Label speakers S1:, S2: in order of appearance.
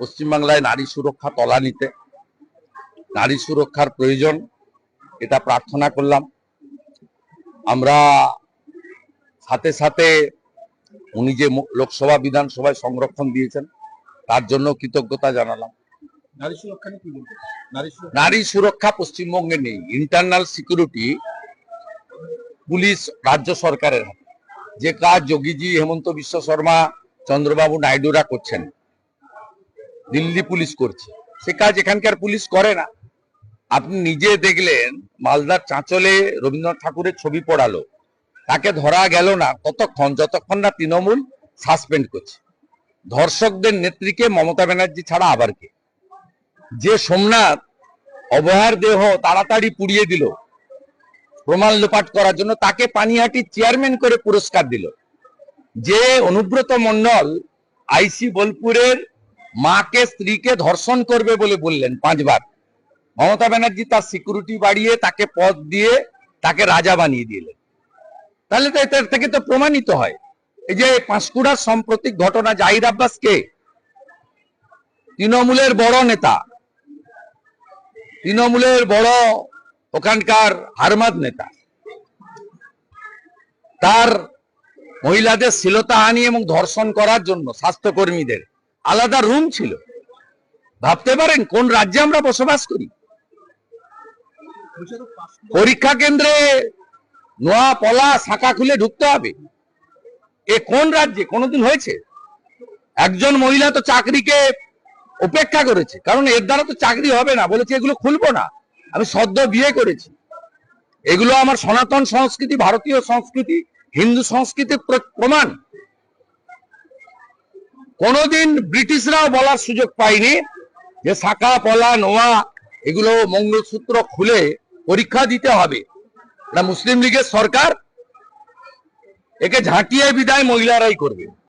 S1: পশ্চিমবাংলায় নারী সুরক্ষা তলানিতে। নারী সুরক্ষার প্রয়োজন এটা প্রার্থনা করলাম। আমরা সাথে সাথে উনি যে লোকসভা বিধানসভায় সংরক্ষণ দিয়েছেন তার জন্য কৃতজ্ঞতা জানালাম।
S2: নারী সুরক্ষা নারী
S1: পশ্চিমবঙ্গে নেই ইন্টারনাল সিকিউরিটি পুলিশ রাজ্য সরকারের হাতে। যে কাজ যোগীজি হেমন্ত বিশ্ব শর্মা চন্দ্রবাবু নাইডুরা করছেন দিল্লি পুলিশ করছে। সে কাজ এখানকার পুলিশ করে না। আপনি নিজে দেখলেন, মালদার চাঁচলে রবীন্দ্রনাথ ঠাকুরের ছবি পড়ালো। তাকে ধরা গেল না, ততক্ষণ, যতক্ষণ না তৃণমূল সাসপেন্ড করছে। ধর্ষকদের নেত্রীকে মমতা ব্যানার্জি ছাড়া আবার কে? যে সোমনাথ অবহার দেহ তাড়াতাড়ি পুড়িয়ে দিল, প্রমাণ লোপাট করার জন্য তাকে পানিহাটির চেয়ারম্যান করে পুরস্কার দিল। যে অনুব্রত মন্ডল আইসি বোলপুরের মাকে স্ত্রীকে ধর্ষণ করবে বলে বললেন পাঁচবার। মমতা ব্যানার্জি তার সিকিউরিটি বাড়িয়ে তাকে পদ দিয়ে তাকে রাজা বানিয়ে দিলেন। তাহলে তো এটার থেকে তো প্রমাণিত হয়। এই যে পাঁশকুড়ার সাম্প্রতিক ঘটনা জাহির আব্বাস কে? তৃণমূলের বড় নেতা। তৃণমূলের বড় ওখানকার হারমাদ নেতা। তার মহিলাদের শ্লীলতাহানি এবং ধর্ষণ করার জন্য স্বাস্থ্যকর্মীদের আলাদা রুম ছিল। ভাবতে পারেন কোন রাজ্যে আমরা বসবাস করি? পরীক্ষা কেন্দ্রে নোয়া, পলা, শাখা খুলে ঢুকতে হবে। এ কোন রাজ্যে? কোনোদিন হয়েছে? একজন মহিলা তো চাকরিকে উপেক্ষা করেছে। কারণ এর দ্বারা তো চাকরি হবে না। বলেছে এগুলো খুলবো না। আমি সদ্য বিয়ে করেছি। এগুলো আমার সনাতন সংস্কৃতি, ভারতীয় সংস্কৃতি, হিন্দু সংস্কৃতির প্র- প্রমাণ। কোনোদিন ব্রিটিশরাও বলার সুযোগ পায়নি যে শাখা, পলা, নোয়া এগুলো মঙ্গলসূত্র খুলে পরীক্ষা দিতে হবে। এটা মুসলিম লীগের সরকার। একে ঝাঁটিয়ে বিদায় মহিলারাই করবে।